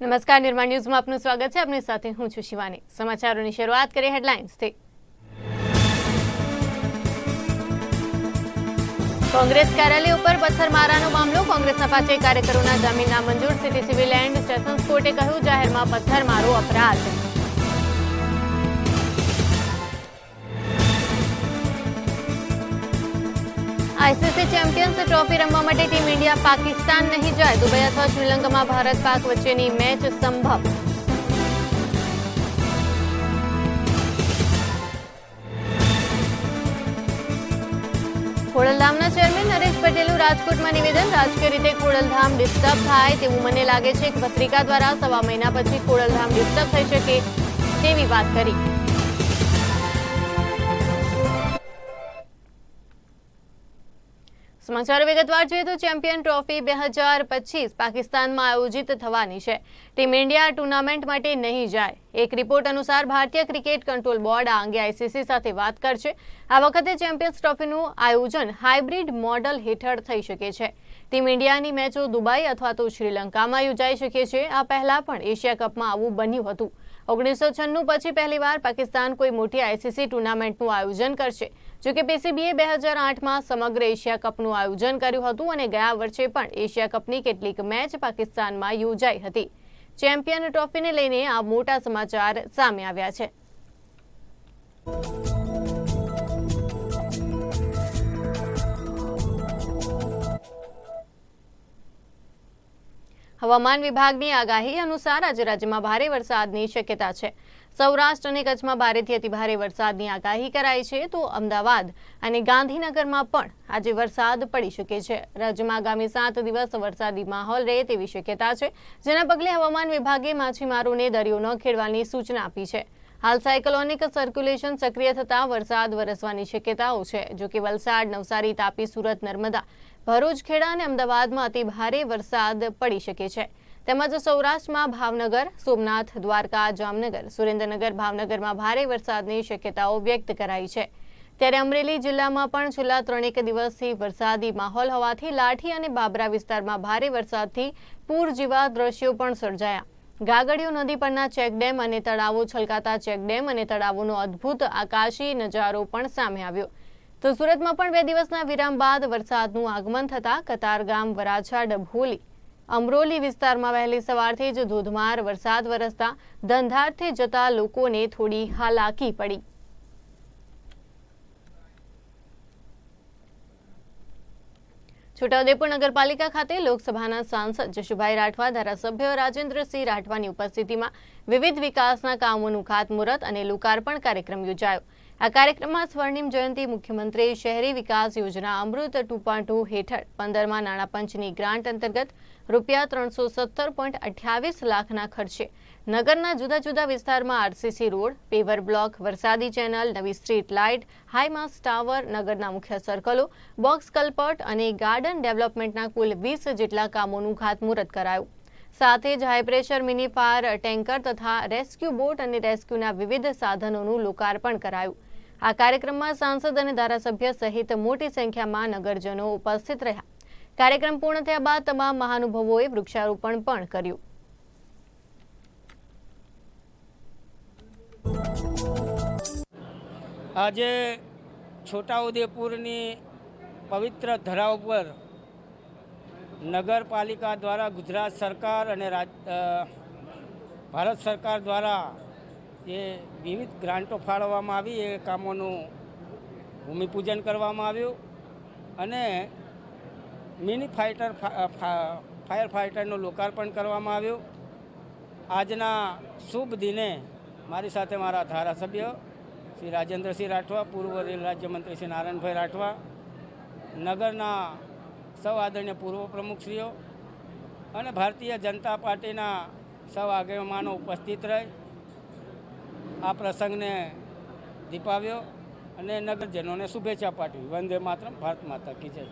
નમસ્કાર, નિર્માણ ન્યૂઝમાં આપનું સ્વાગત છે. આપની સાથે હું છું શિવાની. સમાચારોની શરૂઆત કરીએ હેડલાઇન્સથી. કોંગ્રેસ કાર્યાલય ઉપર પથ્થરમારાનો મામલો. કોંગ્રેસના પાંચે કાર્યકરોના જામીન નામંજૂર સિટી સિવિલ એન્ડ સેશન્સ કોર્ટે કહ્યું, જાહેરમાં પથ્થરમારો અપરાધ. આઈસીસી ચેમ્પિયન્સ ટ્રોફી રમવા માટે ટીમ ઇન્ડિયા પાકિસ્તાન નહીં જાય. દુબઈ અથવા શ્રીલંકામાં ભારત પાક વચ્ચેની મેચ સંભવ. ખોડલધામના ચેરમેન નરેશ પટેલનું રાજકોટમાં નિવેદન. રાજકીય રીતે ખોડલધામ ડિસ્ટર્બ થાય તેવું મને લાગે છે. કે પત્રિકા દ્વારા સવા મહિના પછી ખોડલધામ ડિસ્ટર્બ થઈ શકે તેવી વાત કરી. સમાચાર વિગતવાર જોઈએ તો ચેમ્પિયન ટ્રોફી બે હજાર પચીસ પાકિસ્તાનમાં આયોજિત થવાની છે. ટીમ ઇન્ડિયા ટુર્નામેન્ટ માટે નહીં જાય. એક રિપોર્ટ અનુસાર ભારતીય ક્રિકેટ કંટ્રોલ બોર્ડ આ અંગે આઈસીસી સાથે વાત કરશે. આ વખતે ચેમ્પિયન્સ ટ્રોફીનું આયોજન હાઇબ્રિડ મોડલ હેઠળ થઈ શકે છે. ટીમ ઇન્ડિયાની મેચો દુબઈ અથવા તો શ્રીલંકામાં યોજાઈ શકે છે. આ પહેલા પણ એશિયા કપમાં આવું બન્યું હતું. ઓગણીસો છન્નું પછી પહેલીવાર પાકિસ્તાન કોઈ મોટી આઈસીસી ટુર્નામેન્ટનું આયોજન કરશે જોકે પીસીબીએ બે હજાર આઠમાં સમગ્ર એશિયા કપનું આયોજન કર્યું હતું અને ગયા વર્ષે પણ એશિયા કપની કેટલીક મેચ પાકિસ્તાનમાં યોજાઈ હતી. ચેમ્પિયન ટ્રોફીને લઈને આ મોટા સમાચાર સામે આવ્યા છે. હવામાન વિભાગની આગાહી અનુસાર આજે રાજ્યમાં ભારે વરસાદની શક્યતા છે. સૌરાષ્ટ્ર અને કચ્છમાં ભારેથી અતિભારે વરસાદની આગાહી કરાઈ છે તો અમદાવાદ અને ગાંધીનગરમાં પણ આજે વરસાદ પડી શકે છે. રાજ્યમાં આગામી સાત દિવસ વરસાદી માહોલ રહે તેવી શક્યતા છે, જેના પગલે હવામાન વિભાગે માછીમારોને દરિયો ન ખેડવાની સૂચના આપી છે. હાલ સાયક્લોનિક સર્ક્યુલેશન સક્રિય થતાં વરસાદ વરસવાની શક્યતાઓ છે જો કે વલસાડ, નવસારી, તાપી, સુરત, નર્મદા ભરૂચ, ખેડા અને અમદાવાદમાં અતિ ભારે વરસાદ પડી શકે છે. તેમજ સૌરાષ્ટ્રમાં ભાવનગર, સોમનાથ, દ્વારકા, જામનગર, સુરેન્દ્રનગર ભાવનગરમાં ભારે વરસાદની શક્યતાઓ વ્યક્ત કરાઈ છે. ત્યારે અમરેલી જિલ્લામાં પણ છેલ્લા ત્રણેક દિવસથી વરસાદી માહોલ હોવાથી લાઠી અને બાબરા વિસ્તારમાં ભારે વરસાદથી પૂર જેવા દ્રશ્યો પણ સર્જાયા. ગાગડીઓ નદી પરના ચેકડેમ અને તળાવો છલકાતા ચેકડેમ અને તળાવોનો અદ્ભુત આકાશી નજારો પણ સામે આવ્યો. તો સુરતમાં પણ બે દિવસના વિરામ બાદ વરસાદનું આગમન થતાં કતારગામ વરાછા ડભોલી અમરોલી વિસ્તારમાં વહેલી સવારથી જ ધોધમાર વરસાદ વરસતા ધંધારથી જતા લોકોને થોડી હાલાકી પડી. છોટાઉદેપુર નગરપાલિકા ખાતે લોકસભાના સાંસદ જશુભાઈ રાઠવા, ધારાસભ્ય રાજેન્દ્રસિંહ રાઠવાની ઉપસ્થિતિમાં વિવિધ વિકાસના કામોનું ખાતમુહૂર્ત અને લોકાર્પણ કાર્યક્રમ યોજાયો. આ કાર્યક્રમમાં સ્વર્ણિમ જયંતિ મુખ્યમંત્રી શહેરી વિકાસ યોજના અમૃત ટુ પોઈન્ટ હેઠળ પંદરમાં નાણાં પંચની ગ્રાન્ટ અંતર્ગત રૂપિયા ત્રણસો સત્તર પોઈન્ટ અઠ્યાવીસ લાખના ખર્ચે નગરના જુદા જુદા વિસ્તારમાં R C C road, paver block, વરસાદી ચેનલ, નવી street light, high mast tower, નગરના મુખ્ય સર્કલો, બોક્સ કલ્પટ અને ગાર્ડન ડેવલપમેન્ટના કુલ વીસ જેટલા કામોનું ખાતમુહૂર્ત કરાયું. સાથે જ high pressure mini fire tanker તથા રેસ્ક્યુ બોટ અને રેસ્ક્યુના વિવિધ સાધનોનું લોકાર્પણ કરાયું. આ કાર્યક્રમમાં સાંસદ અને ધારાસભ્ય સહિત મોટી સંખ્યામાં નગરજનો ઉપસ્થિત રહ્યા. કાર્યક્રમ પૂર્ણ થયા બાદ તમામ મહાનુભાવોએ વૃક્ષારોપણ પણ કર્યું. આજે છોટાઉદેપુરની પવિત્ર ધરા ઉપર નગરપાલિકા દ્વારા ગુજરાત સરકાર અને ભારત સરકાર દ્વારા જે વિવિધ ગ્રાન્ટો ફાળવવામાં આવી, એ કામોનું ભૂમિપૂજન કરવામાં આવ્યું અને મિની ફાઇટર ફાયર ફાઇટરનું લોકાર્પણ કરવામાં આવ્યું. આજના શુભ દિને મારી સાથે મારા ધારાસભ્ય શ્રી રાજેન્દ્રસિંહ રાઠવા, પૂર્વ રેલ રાજ્યમંત્રી શ્રી નારાયણભાઈ રાઠવા, નગરના સૌ આદરણીય પૂર્વ પ્રમુખશ્રીઓ અને ભારતીય જનતા પાર્ટીના સૌ આગેવાનો ઉપસ્થિત રહી. આ પ્રસંગને દીપાવ્યો અને નગરજનોને શુભેચ્છા પાઠવી. વંદે માતરમ. ભારત માતા કી જય.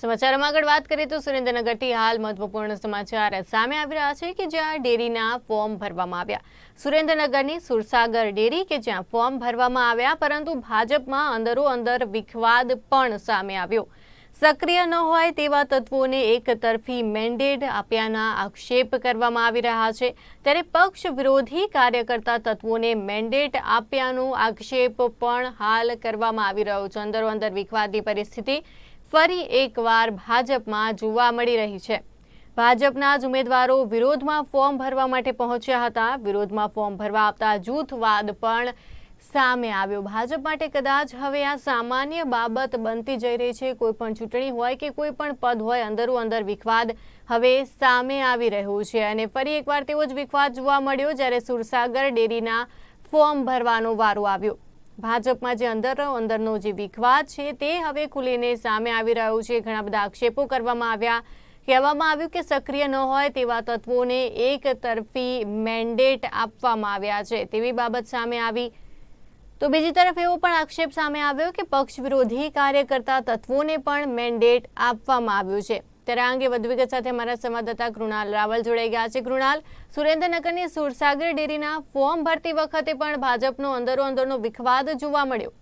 સમાચારમાં આગળ વાત કરીએ તો સુરેન્દ્રનગરથી હાલ મહત્વપૂર્ણ સમાચાર સામે આવી રહ્યા છે કે જ્યાં ડેરીના ફોર્મ ભરવામાં આવ્યા. સુરેન્દ્રનગરની સુરસાગર ડેરી કે જ્યાં ફોર્મ ભરવામાં આવ્યા, પરંતુ ભાજપમાં અંદરો અંદર વિખવાદ પણ સામે આવ્યો. સક્રિય ન હોય તેવા તત્વોને એક તરફી મેન્ડેટ આપ્યાના આક્ષેપ કરવામાં આવી રહ્યા છે. ત્યારે પક્ષ વિરોધી કાર્યકર્તા તત્વોને મેન્ડેટ આપ્યાનો આક્ષેપ પણ હાલ કરવામાં આવી રહ્યો છે. અંદરો અંદર વિખવાદની પરિસ્થિતિ ફરી એકવાર ભાજપમાં જોવા મળી રહી છે. ભાજપના જ ઉમેદવારો વિરોધમાં ફોર્મ ભરવા માટે પહોંચ્યા હતા. વિરોધમાં ફોર્મ ભરવા આવતા જૂથવાદ પણ સામે આવ્યો. ભાજપ માટે કદાચ હવે આ સામાન્ય બાબત બનતી જઈ રહી છે. કોઈ પણ ચૂંટણી હોય કે કોઈ પણ પદ હોય અંદરો અંદર વિખવાદ હવે સામે આવી રહ્યું છે. અને ફરી એકવાર તેવો જ વિખવાદ જોવા મળ્યો જ્યારે સુરસાગર ડેરીના ફોર્મ ભરવાનો વારો આવ્યો. ભાજપમાં જે અંદરો અંદરનો જે વિખવાદ છે તે હવે ખુલીને સામે આવી રહ્યો છે. ઘણા બધા આક્ષેપો કરવામાં આવ્યા. કહેવામાં આવ્યું કે સક્રિય ન હોય તેવા તત્વોને એક તરફી મેન્ડેટ આપવામાં આવ્યા છે. તેવી બાબત સામે આવી તો બીજી તરફ એવો પણ આક્ષેપ સામે આવ્યો કે પક્ષ વિરોધી કાર્યકર્તા તત્વોને પણ મેન્ડેટ આપવામાં આવ્યું છે. ત્યારે અંગે વધુ વિગત સાથે અમારા સંવાદદાતા કૃણાલ રાવલ જોડાઈ ગયા છે. કૃણાલ, સુરેન્દ્રનગરની સુરસાગર ડેરીના ફોર્મ ભરતી વખતે પણ ભાજપનો અંદરો અંદરનો વિખવાદ જોવા મળ્યો.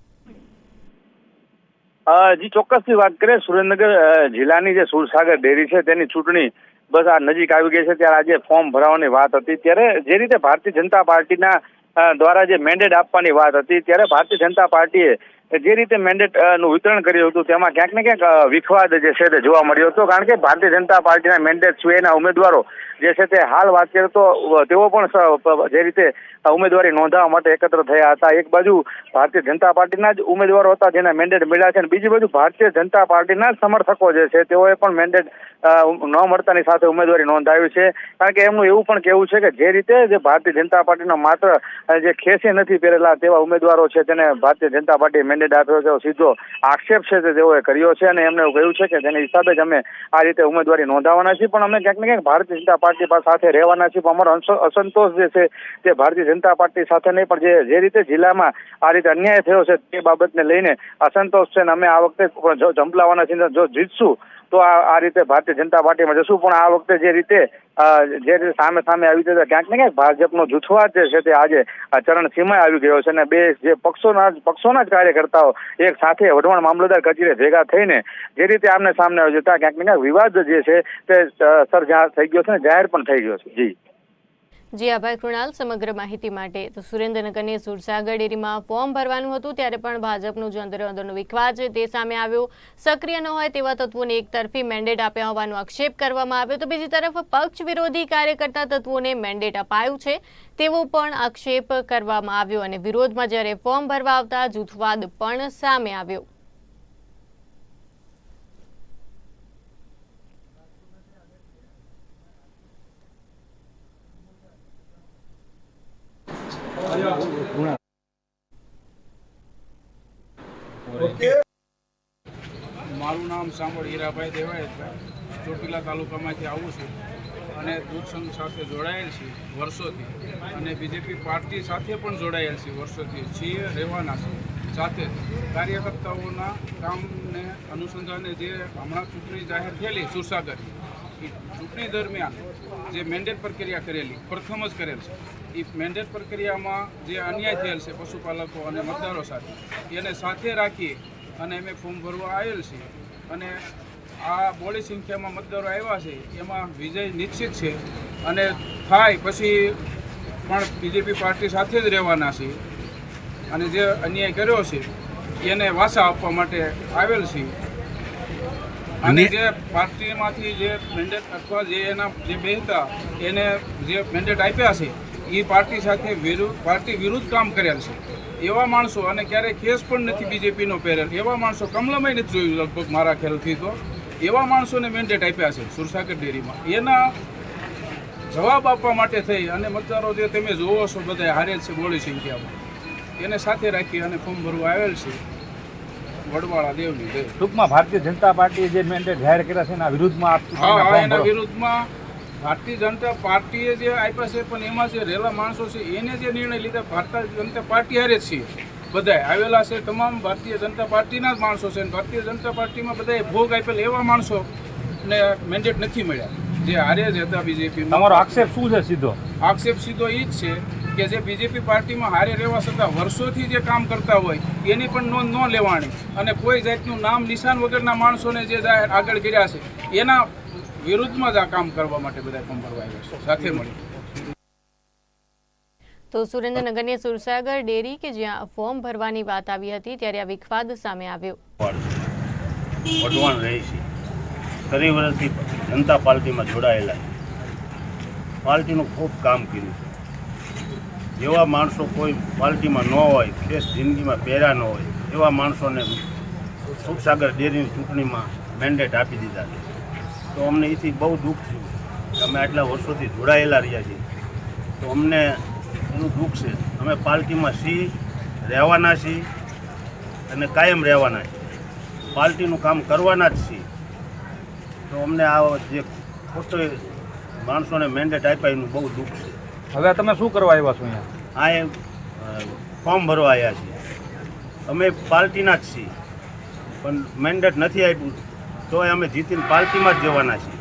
જી ચોક્કસથી વાત કરીએ. સુરેન્દ્રનગર જિલ્લાની જે સુરસાગર ડેરી છે તેની ચૂંટણી બસ આ નજીક આવી ગઈ છે. ત્યારે આજે ફોર્મ ભરાવાની વાત હતી. ત્યારે જે રીતે ભારતીય જનતા પાર્ટીના દ્વારા જે મેન્ડેટ આપવાની વાત હતી ત્યારે ભારતીય જનતા પાર્ટીએ જે રીતે મેન્ડેટનું વિતરણ કર્યું હતું, તેમાં ક્યાંક ને ક્યાંક વિખવાદ જે છે તે જોવા મળ્યો હતો. કારણ કે ભારતીય જનતા પાર્ટીના મેન્ડેટ સિવાયના ઉમેદવારો જે છે તે હાલ વાત કરીએ તો તેઓ પણ જે રીતે ઉમેદવારી નોંધાવવા માટે એકત્ર થયા હતા. એક બાજુ ભારતીય જનતા પાર્ટીના જ ઉમેદવારો હતા જેને મેન્ડેટ મળ્યા છે અને બીજી બાજુ ભારતીય જનતા પાર્ટીના સમર્થકો જે છે તેઓએ પણ મેન્ડેટ ન મળતાની સાથે ઉમેદવારી નોંધાવી છે. કારણ કે એમનું એવું પણ કહેવું છે કે જે રીતે જે ભારતીય જનતા પાર્ટીનો માત્ર જે ખેસે નથી પહેરેલા તેવા ઉમેદવારો છે તેને ભારતીય જનતા પાર્ટીએ મેન્ડેટ આપ્યો છે સીધો આક્ષેપ છે તે તેઓએ કર્યો છે અને એમને કહ્યું છે કે તેને હિસાબે જ અમે આ રીતે ઉમેદવારી નોંધાવાના છીએ. પણ અમે ક્યાંક ને ક્યાંક ભારતીય જનતા પાર્ટી સાથે રહેવાના છીએ. પણ અમારો અસંતોષ જે છે તે ભારતીય જનતા પાર્ટી સાથે નહીં, પણ જે જે રીતે જિલ્લામાં આ રીતે અન્યાય થયો છે તે બાબતને લઈને અસંતોષ છે અને અમે આ વખતે જંપલાવાના છીએ, જો જીતશું તો આ રીતે ભારતીય જનતા પાર્ટીમાં જશું. પણ આ વખતે જે રીતે જે રીતે સામે સામે આવી જતા, ક્યાંક ને ક્યાંક ભાજપનો જૂથવાદ જે છે તે આજે ચરણ સીમાએ આવી ગયો છે. અને બે જે પક્ષોના પક્ષોના જ કાર્યકર્તાઓ એક સાથે વઢવાણ મામલતદાર કચેરીએ ભેગા થઈને જે રીતે આમને સામને આવી જતા, ક્યાંક ને ક્યાંક વિવાદ જે છે તે સર્જા થઈ ગયો છે ને જાહેર પણ થઈ ગયો છે. જી. જી આભાર કૃણાલ, સમગ્ર માહિતી માટે. તો સુરેન્દ્રનગરની સુરસાગર ડેરીમાં ફોર્મ ભરવાનું હતું, ત્યારે પણ ભાજપનું જે અંદર અંદરનો વિખવાદ છે તે સામે આવ્યો. સક્રિય ન હોય તેવા તત્વોને એક તરફી મેન્ડેટ આપ્યા હોવાનો આક્ષેપ કરવામાં આવ્યો. તો બીજી તરફ પક્ષ વિરોધી કાર્યકર્તા તત્વોને મેન્ડેટ અપાયું છે, તેવો પણ આક્ષેપ કરવામાં આવ્યો અને વિરોધમાં જ્યારે ફોર્મ ભરવા આવતા જૂથવાદ પણ સામે આવ્યો. મારું નામ સાંભળ હીરાભાઈ દેવાયતભાઈ ચોટીલા તાલુકામાંથી આવું છું અને દૂધ સંઘ સાથે જોડાયેલ છે વર્ષોથી અને બીજેપી પાર્ટી સાથે પણ જોડાયેલ છે વર્ષોથી. છીએ, રહેવાના છે સાથે કાર્યકર્તાઓના કામને અનુસંધાને જે હમણાં ચૂંટણી જાહેર થયેલી સુરસાગર ચૂંટણી દરમિયાન જે મેન્ડેટ પ્રક્રિયા કરેલી, પ્રથમ જ કરેલ છે. એ મેન્ડેટ પ્રક્રિયામાં જે અન્યાય થયેલ છે પશુપાલકો અને મતદારો સાથે એને સાથે રાખી અને અમે ફોર્મ ભરવા આવેલ છે. અને આ બોલી સંખ્યામાં મતદારો આવ્યા છે એમાં વિજય નિશ્ચિત છે. અને થાય પછી પણ બીજેપી પાર્ટી સાથે જ રહેવાના છે. અને જે અન્યાય કર્યો છે એને વાસા આપવા માટે આવેલ છે. અને જે પાર્ટીમાંથી જે મેન્ડેટ અથવા જે એના જે બેહતા એને જે મેન્ડેટ આપ્યા છે એ પાર્ટી સાથે વિરુદ્ધ પાર્ટી વિરુદ્ધ કામ કરેલ છે. એવા માણસો અને ક્યારેય કેસ પણ નથી બીજેપીનો પહેરેલ. એવા માણસો કમલમય નથી જોયું લગભગ મારા ખ્યાલથી તો. એવા માણસોને મેન્ડેટ આપ્યા છે સુરસાગર ડેરીમાં. એના જવાબ આપવા માટે થઈ અને મતદારો જે તમે જોવો છો બધા હારેલ છે બોળી સંખ્યામાં. એને સાથે રાખી અને ફોર્મ ભરવા આવેલ છે વડવાળા દેવની. જય ટૂંકમાં ભારતીય જનતા પાર્ટીએ જે મેન્ડેટ જાહેર કર્યા છે એના વિરુદ્ધમાં એના વિરુદ્ધમાં ભારતીય જનતા પાર્ટીએ જે આપ્યા છે પણ એમાં જે રહેલા માણસો છે એને જે નિર્ણય લીધા ભારતીય જનતા પાર્ટી હારે જ છીએ બધાય આવેલા છે તમામ ભારતીય જનતા પાર્ટીના જ માણસો છે અને ભારતીય જનતા પાર્ટીમાં બધાએ ભોગ આપેલ એવા માણસો ને મેન્ડેટ નથી મળ્યા. જે હારે જ હતા બીજેપી તમારો આક્ષેપ શું છે સીધો? આક્ષેપ સીધો એ જ છે કે જે બીજેપી પાર્ટીમાં હારે રહેવા છતાં વર્ષોથી જે કામ કરતા હોય એની પણ નોંધ ન લેવાની. અને કોઈ જાતનું નામ નિશાન વગરના માણસોને જે આગળ કર્યા છે એના વિરુદ્ધમાં જ આ કામ કરવા માટે બધા કામ આવ્યા છે. સાથે મળી. તો સુરેન્દ્રનગરની સુરસાગર ડેરી કે જ્યાં ફોર્મ ભરવાની વાત આવી હતી ત્યારે આ વિખવાદ સામે આવ્યો. વઢવાણ રહે છે. ઘણી વર્ષથી જનતા પાર્ટીમાં જોડાયેલા છે. પાર્ટીનું ખૂબ કામ કર્યું છે. જેવા માણસો કોઈ પાર્ટીમાં ન હોય ફેસ જિંદગીમાં પહેર્યા ન હોય એવા માણસોને સુરસાગર ડેરીની ચૂંટણીમાં મેન્ડેટ આપી દીધા છે. તો અમને એથી બહુ દુઃખ થયું. અમે આટલા વર્ષોથી જોડાયેલા રહ્યા છીએ. તો અમને એનું દુઃખ છે. અમે પાર્ટીમાં છીએ રહેવાના છીએ અને કાયમ રહેવાના છીએ. પાર્ટીનું કામ કરવાના જ છીએ. તો અમને આ જે ખોટો માણસોને મેન્ડેટ આપ્યા એનું બહુ દુઃખ છે. હવે તમે શું કરવા આવ્યા છો અહીંયા? આ ફોર્મ ભરવા આવ્યા છીએ. અમે પાર્ટીના જ છીએ. પણ મેન્ડેટ નથી આપ્યું. તોય અમે જીતીને પાર્ટીમાં જ જવાના છીએ.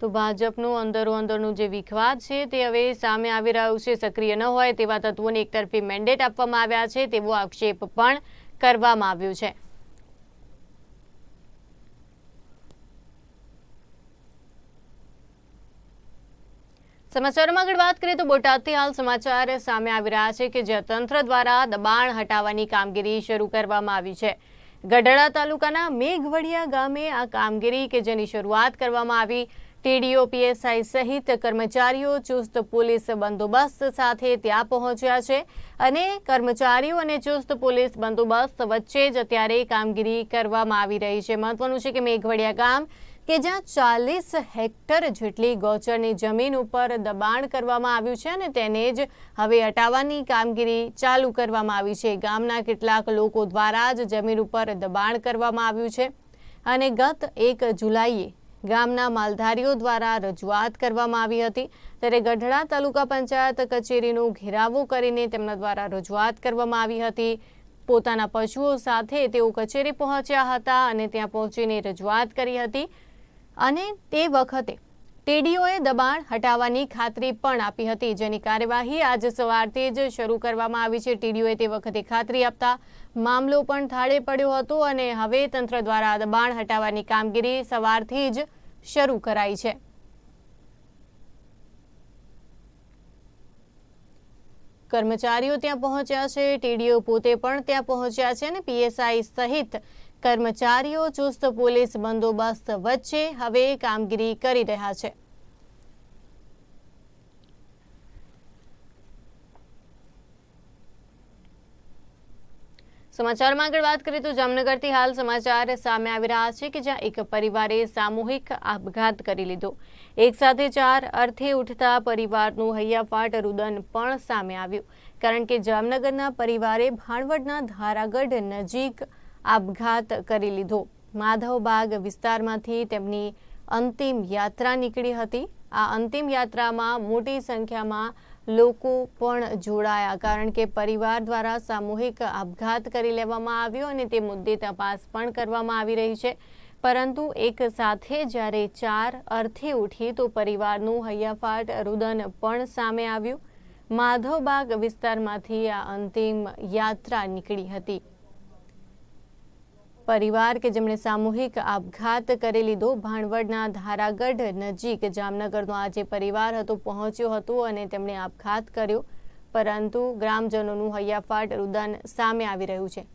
તો ભાજપનું અંદરો અંદરનું જે વિખવાદ છે તે હવે સામે આવી રહ્યું છે, સક્રિય ન હોય તેવા તત્વોને એકતરફી મેન્ડેટ આપવામાં આવ્યા છે, તેવો આક્ષેપ પણ કરવામાં આવ્યો છે. સમાચારોમાં આગળ વાત કરીએ તો બોટાદથી હાલ સમાચાર સામે આવી રહ્યા છે કે જ્યાં તંત્ર દ્વારા દબાણ હટાવવાની કામગીરી શરૂ કરવામાં આવી છે. ગઢડા તાલુકાના મેઘવડિયા ગામે આ કામગીરી કે જેની શરૂઆત કરવામાં આવી, ટીડીઓ, પીએસઆઈ સહિત કર્મચારીઓ ચુસ્ત પોલીસ બંદોબસ્ત સાથે ત્યાં પહોંચ્યા છે અને કર્મચારીઓ અને ચુસ્ત પોલીસ બંદોબસ્ત વચ્ચે જ અત્યારે કામગીરી કરવામાં આવી રહી છે. મહત્વનું છે કે મેઘવડિયા ગામ કે જ્યાં ચાલીસ હેક્ટર જેટલી ગૌચરની જમીન ઉપર દબાણ કરવામાં આવ્યું છે અને તેને જ હવે હટાવવાની કામગીરી ચાલુ કરવામાં આવી છે. ગામના કેટલાક લોકો દ્વારા જ જમીન ઉપર દબાણ કરવામાં આવ્યું છે અને ગત એક જુલાઈએ ગામના માલધારીઓ દ્વારા રજૂઆત કરવામાં આવી હતી. ત્યારે ગઢડા તાલુકા પંચાયત કચેરીનો ઘેરાવો કરીને તેમના દ્વારા રજૂઆત કરવામાં આવી હતી. પોતાના પશુઓ સાથે તેઓ કચેરી પહોંચ્યા હતા અને ત્યાં પહોંચીને રજૂઆત કરી હતી. અને તે વખતે ટીડીઓએ દબાણ હટાવવાની ખાતરી પણ આપી હતી, જેની કાર્યવાહી આજે સવારથી જ શરૂ કરવામાં આવી છે. ટીડીઓએ તે વખતે ખાતરી આપતા મામલો પણ થાળે પડ્યો હતો અને હવે તંત્ર દ્વારા દબાણ હટાવવાની કામગીરી સવારથી જ શરૂ કરાઈ છે. કર્મચારીઓ ત્યાં પહોંચ્યા છે, ટીડીઓ પોતે પણ ત્યાં પહોંચ્યા છે અને પીએસઆઈ સહિત કર્મચારીઓ ચુસ્ત પોલીસ બંદોબસ્ત વચ્ચે હવે કામગીરી કરી રહ્યા છે. સમાચારમાં આગળ વાત કરીએ તો જામનગરથી હાલ સમાચાર સામે આવી રહ્યા છે કે જ્યાં એક પરિવારે સામૂહિક આપઘાત કરી લીધો. એક સાથે ચાર અર્થે ઉઠતા પરિવારનું હૈયાફાટ રુદન પણ સામે આવ્યું. કારણ કે જામનગરના પરિવારે ભાણવડના ધારાગઢ નજીક આપઘાત કરી લીધો. માધવબાગ વિસ્તારમાંથી તેમની અંતિમ યાત્રા નીકળી હતી. આ અંતિમ યાત્રામાં મોટી સંખ્યામાં લોકો પણ જોડાયા, કારણ કે પરિવાર દ્વારા સામૂહિક આપઘાત કરી લેવામાં આવ્યો અને તે મુદ્દે તપાસ પણ કરવામાં આવી રહી છે. પરંતુ એક સાથે જ્યારે ચાર અર્થે ઉઠી તો પરિવારનું હૈયાફાટ રુદન પણ સામે આવ્યું. માધવબાગ વિસ્તારમાંથી આ અંતિમ યાત્રા નીકળી હતી. પરિવાર કે જેમણે સામૂહિક આપઘાત કરી લીધો, ભાણવડના ધારાગઢ નજીક જામનગરનો આ જે પરિવાર હતો, પહોંચ્યો હતો અને તેમણે આપઘાત કર્યો. પરંતુ ગ્રામજનોનું હૈયાફાટ રુદન સામે આવી રહ્યું છે.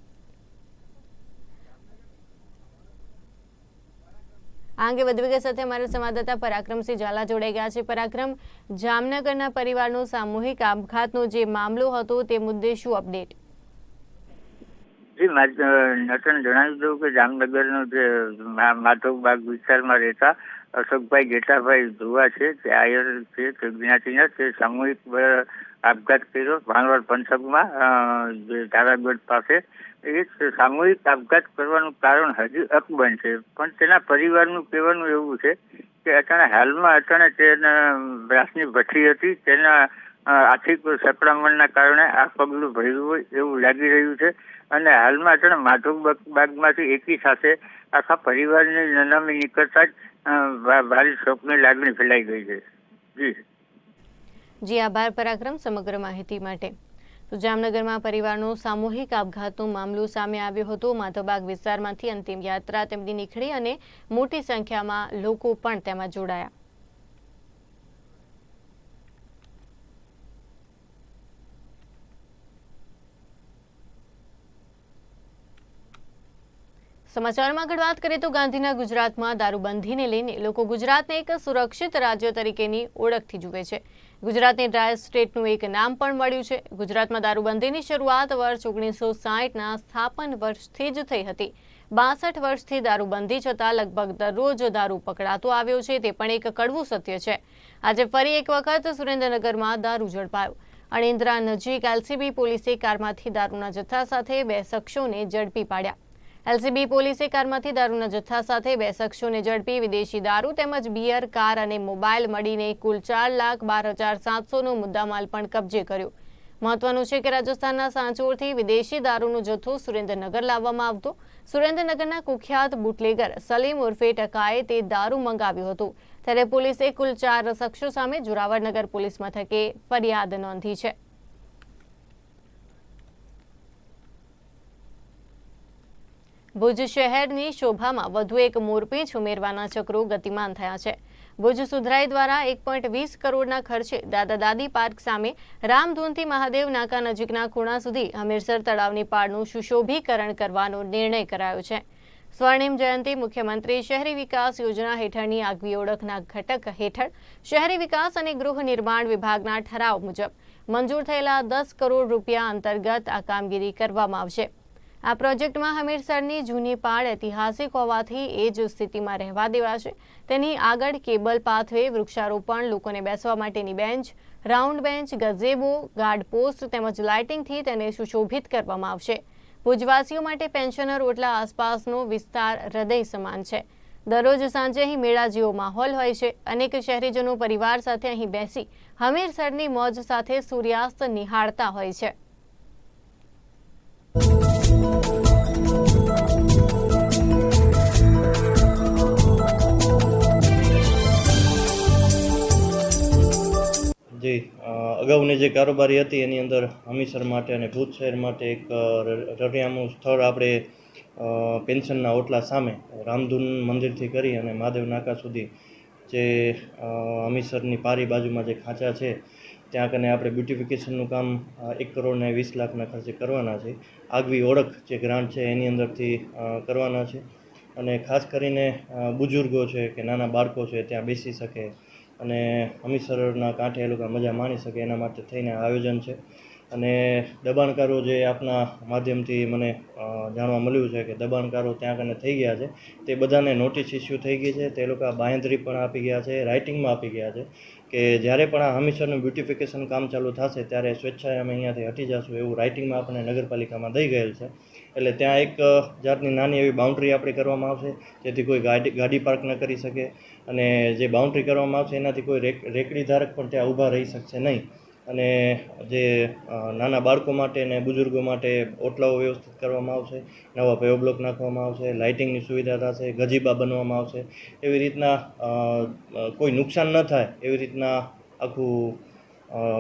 આ અંગે વધુ વિગત સાથે અમારા સંવાદદાતા પરાક્રમસિંહ ઝાલા જોડાઈ ગયા છે. પરાક્રમ, જામનગરના પરિવારનો સામૂહિક આપઘાતનો જે મામલો હતો તે મુદ્દે શું અપડેટ? જી નટન જણાવી દઉં કે જામનગરનો જે માધવબાગ વિસ્તારમાં રહેતા અશોકભાઈ જેઠાભાઈ ધ્રુવા છે, તે આયર છે, તે જ્ઞાતિના તે સામૂહિક આપઘાત કર્યો ભાણવડ પંથકમાં જે ધારાગઢ પાસે. એ સામૂહિક આપઘાત કરવાનું કારણ હજી અકબંધ છે, પણ તેના પરિવારનું કહેવાનું એવું છે કે અટાણે હાલમાં અટાણે તેને બ્રાસની ભઠ્ઠી હતી, તેના આર્થિક સકળામણના કારણે આ પગલું ભર્યું હોય એવું લાગી રહ્યું છે. અને હાલમાં અટાણે માધવ બાગ- બાગમાંથી એકી સાથે આખા પરિવારની નનામી નીકળતા જ ભારે શોકની લાગણી ફેલાઈ ગઈ છે. જી. આભાર પરાક્રમ સમગ્ર માહિતી માટે. તો જામનગરમાં પરિવારનો સામૂહિક આપઘાતનો મામલો સામે આવ્યો હતો. માધવબાગ વિસ્તારમાંથી અંતિમ યાત્રા તેમની નીકળી અને મોટી સંખ્યામાં લોકો પણ તેમાં જોડાયા. સમાચારમાં આગળ વાત કરીએ તો ગાંધીના ગુજરાતમાં દારૂબંધીને લઈને લોકો ગુજરાતને એક સુરક્ષિત રાજ્ય તરીકેની ઓળખથી જુએ છે. ગુજરાતને ડ્રાય સ્ટેટનું એક નામ પણ મળ્યું છે. ગુજરાતમાં દારૂબંધીની શરૂઆત વર્ષ ઓગણીસો સાહીઠના સ્થાપન વર્ષથી જ થઈ હતી. બાસઠ વર્ષથી દારૂબંધી છતાં લગભગ દરરોજ દારૂ પકડાતો આવ્યો છે, તે પણ એક કડવું સત્ય છે. આજે ફરી એક વખત સુરેન્દ્રનગરમાં દારૂ ઝડપાયો. અણિન્દ્રા નજીક એલસીબી પોલીસે કારમાંથી દારૂના જથ્થા સાથે બે શખ્સોને ઝડપી પાડ્યા. એલસીબી પોલીસે કારમાંથી દારૂના જથ્થા સાથે બે શખ્સોને ઝડપી વિદેશી દારૂ તેમજ બિયર, કાર અને મોબાઈલ મળીને કુલ ચાર લાખ બાર હજાર સાતસોનો મુદ્દામાલ પણ કબજે કર્યો. મહત્વનું છે કે રાજસ્થાનના સાંચોરથી વિદેશી દારૂનો જથ્થો સુરેન્દ્રનગર લાવવામાં આવતો. સુરેન્દ્રનગરના કુખ્યાત બુટલેગર સલીમ ઉર્ફે ટકાએ તે દારૂ મંગાવ્યું હતું. ત્યારે પોલીસે કુલ ચાર શખ્સો સામે જોરાવરનગર પોલીસ મથકે ફરિયાદ નોંધી છે. ભુજ શહેરની શોભામાં વધુ એક મોરપીંછ ઉમેરવાના ચક્રો ગતિમાન થયા છે. ભુજ સુધરાઈ દ્વારા એક પોઈન્ટ વીસ કરોડના ખર્ચે દાદા દાદી પાર્ક સામે રામધૂનથી મહાદેવ નાકા નજીકના ખૂણા સુધી હમીરસર તળાવની પાળનું સુશોભીકરણ કરવાનો નિર્ણય કરાયો છે. સ્વર્ણિમ જયંતિ મુખ્યમંત્રી શહેરી વિકાસ યોજના હેઠળની આગવી ઓળખના ઘટક હેઠળ શહેરી વિકાસ અને ગૃહ નિર્માણ વિભાગના ઠરાવ મુજબ મંજૂર થયેલા દસ કરોડ રૂપિયા અંતર્ગત આ કામગીરી કરવામાં આવશે. આ પ્રોજેક્ટમાં હમીરસરની જૂની પાળ ઐતિહાસિક હોવાથી એ જ સ્થિતિમાં રહેવા દેવાશે. તેની આગળ કેબલ પાથવે વૃક્ષારોપણ, લોકોને બેસવા માટેની bench, round bench, gazebo, guard post તેમજ લાઇટિંગથી તેને સુશોભિત કરવામાં આવશે. ભુજવાસીઓ માટે પેન્શનર ઓટલા આસપાસનો વિસ્તાર હૃદય સમાન છે. દરરોજ સાંજે અહીં મેળા જેવો માહોલ હોય છે. અનેક શહેરીજનો પરિવાર સાથે અહીં બેસી હમીરસરની મોજ સાથે સૂર્યાસ્ત નિહાળતા હોય છે. જી અગાઉની જે કારોબારી હતી એની અંદર હમીસર માટે અને ભુજ શહેર માટે એક રળિયામણું સ્થળ આપણે પેન્શનના ઓટલા સામે રામધૂન મંદિરથી કરી અને મહાદેવ નાકા સુધી જે અ, હમીસરની પારી બાજુમાં જે ખાંચા છે ત્યાં કને આપણે બ્યુટિફિકેશનનું કામ એક કરોડ ને વીસ લાખના ખર્ચે કરવાના છે. આગવી ઓળખ જે ગ્રાન્ટ છે એની અંદરથી કરવાના છે. અને ખાસ કરીને બુજુર્ગો છે કે નાના બાળકો છે ત્યાં બેસી શકે અને હમીસરના કાંઠે એ લોકો મજા માણી શકે એના માટે થઈને આયોજન છે. અને દબાણકારો જે આપના માધ્યમથી મને જાણવા મળ્યું છે કે દબાણકારો ત્યાં કને થઈ ગયા છે, તે બધાને નોટિસ ઇસ્યુ થઈ ગઈ છે. તે લોકો બાંયધરી પણ આપી ગયા છે રાઇટિંગમાં આપી ગયા છે કે જ્યારે પણ આ હમીસરનું બ્યુટિફિકેશન કામ ચાલુ થશે ત્યારે સ્વેચ્છાએ અમે અહીંયાથી હટી જશું એવું રાઇટિંગમાં આપણને નગરપાલિકામાં દઈ ગયેલ છે. એટલે ત્યાં એક જાતની નાની એવી બાઉન્ડ્રી આપણી કરવામાં આવશે, જેથી કોઈ ગાડી ગાડી પાર્ક ન કરી શકે. અને જે બાઉન્ડ્રી કરવામાં આવશે, એનાથી કોઈ રેક, રેકડી ધારક પણ ત્યાં ઊભા રહી શકશે નહીં. અને જે નાના બાળકો માટે અને બુઝુર્ગો માટે ઓટલાઓ વ્યવસ્થિત કરવામાં આવશે, નવા પેવ બ્લોક નાખવામાં આવશે લાઇટિંગની સુવિધા થશે, ગજીબા બનવામાં આવશે. એવી રીતના કોઈ નુકસાન ન થાય એવી રીતના આખું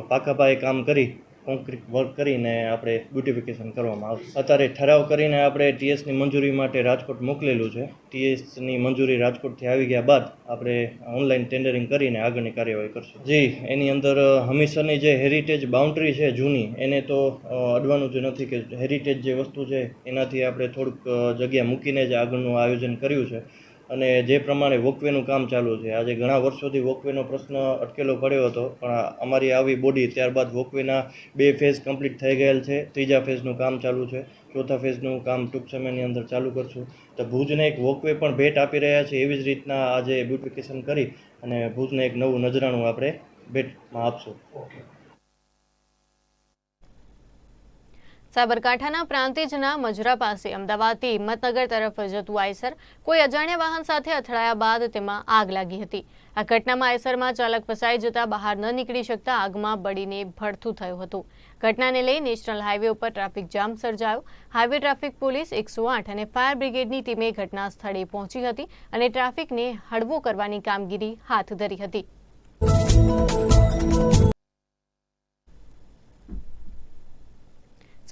પાખાપાયે કામ કરી કોન્ક્રીટ વર્ક કરીને આપણે બ્યુટિફિકેશન કરવામાં આવશે. અત્યારે ઠરાવ કરીને આપણે ટીએસની મંજૂરી માટે રાજકોટ મોકલેલું છે. ટીએસની મંજૂરી રાજકોટથી આવી ગયા બાદ આપણે ઓનલાઈન ટેન્ડરિંગ કરીને આગળની કાર્યવાહી કરશું. જી, એની અંદર હમીસરની જે હેરિટેજ બાઉન્ડ્રી છે જૂની, એને તો અડવાનું જ નથી કે હેરિટેજ જે વસ્તુ છે, એનાથી આપણે થોડુંક જગ્યા મૂકીને જ આગળનું આયોજન કર્યું છે. અને જે પ્રમાણે વોકવેનું કામ ચાલુ છે, આજે ઘણા વર્ષોથી વોકવેનો પ્રશ્ન અટકેલો પડ્યો હતો, પણ અમારી આવી બોડી ત્યારબાદ વોકવેના બે ફેઝ કમ્પ્લીટ થઈ ગયેલ છે, ત્રીજા ફેઝનું કામ ચાલુ છે, ચોથા ફેઝનું કામ ટૂંક સમયની અંદર ચાલુ કરશું. તો ભુજને એક વોકવે પણ ભેટ આપી રહ્યા છે એવી જ રીતના આજે બ્યુટિફિકેશન કરી અને ભુજને એક નવું નજરાણું આપણે ભેટમાં આપશું. સાબરકાંઠાના પ્રાંતિજના મજરા પાસે અમદાવાદથી હિંમતનગર તરફ જતું આયસર કોઈ અજાણ્યા વાહન સાથે અથડાયા બાદ તેમાં આગ લાગી હતી. આ ઘટનામાં આઈસરમાં ચાલક ફસાઈ જતા બહાર ન નીકળી શકતા આગમાં બળીને ભડથું થયું હતું. ઘટનાને લઈ નેશનલ હાઈવે ઉપર ટ્રાફિક જામ સર્જાયો. હાઈવે ટ્રાફિક પોલીસ એકસો આઠ અને ફાયર બ્રિગેડની ટીમે ઘટના સ્થળે પહોંચી હતી અને ટ્રાફિકને હળવો કરવાની કામગીરી હાથ ધરી હતી.